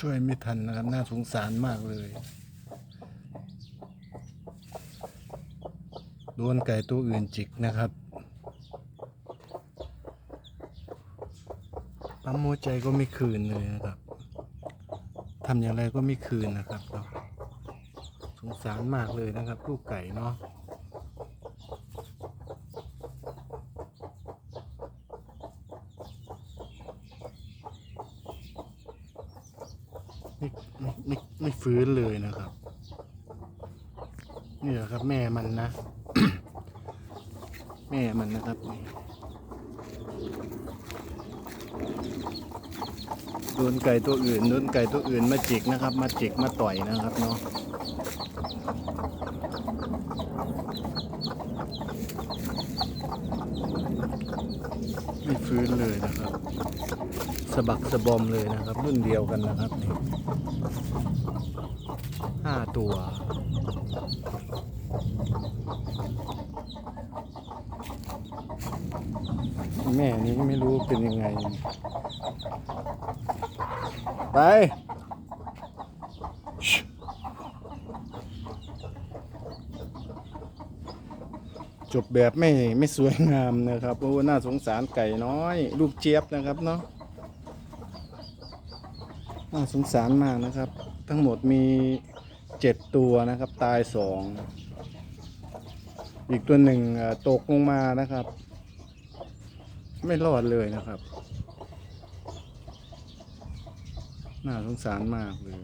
ช่วยไม่ทันนะครับ น่าสงสารมากเลย โดนไก่ตัวอื่นจิกนะครับปั๊มหัวใจก็ไม่คืนเลยนะครับทำอย่างไรก็ไม่คืนนะครับ สงสารมากเลยนะครับ ลูกไก่เนาะ ไม่ไม่ไม่ไม่ฟื้นเลยนะครับ นี่แหละครับ แม่มันนะ แม่มันนะครับนี่โดนไก่ตัวอื่นโดนไก่ตัวอื่นมาจิกนะครับ มาจิกมาต่อยนะครับเนาะ ไม่ฟื้นเลยนะครับ สะบักสะบอมเลยนะครับ รุ่นเดียวกันนะครับนี่ห้าตัวแม่นี้ไม่รู้เป็นยังไง ไป จบแบบไม่ไม่สวยงามนะครับโอ้น่าสงสารไก่น้อย ลูกเจี๊ยบนะครับเนาะน่าสงสารมากนะครับ ทั้งหมดมีเจ็ดตัวนะครับ ตายสองอีกตัวหนึ่งตกลงมานะครับ ไม่รอดเลยนะครับ น่าสงสารมากเลย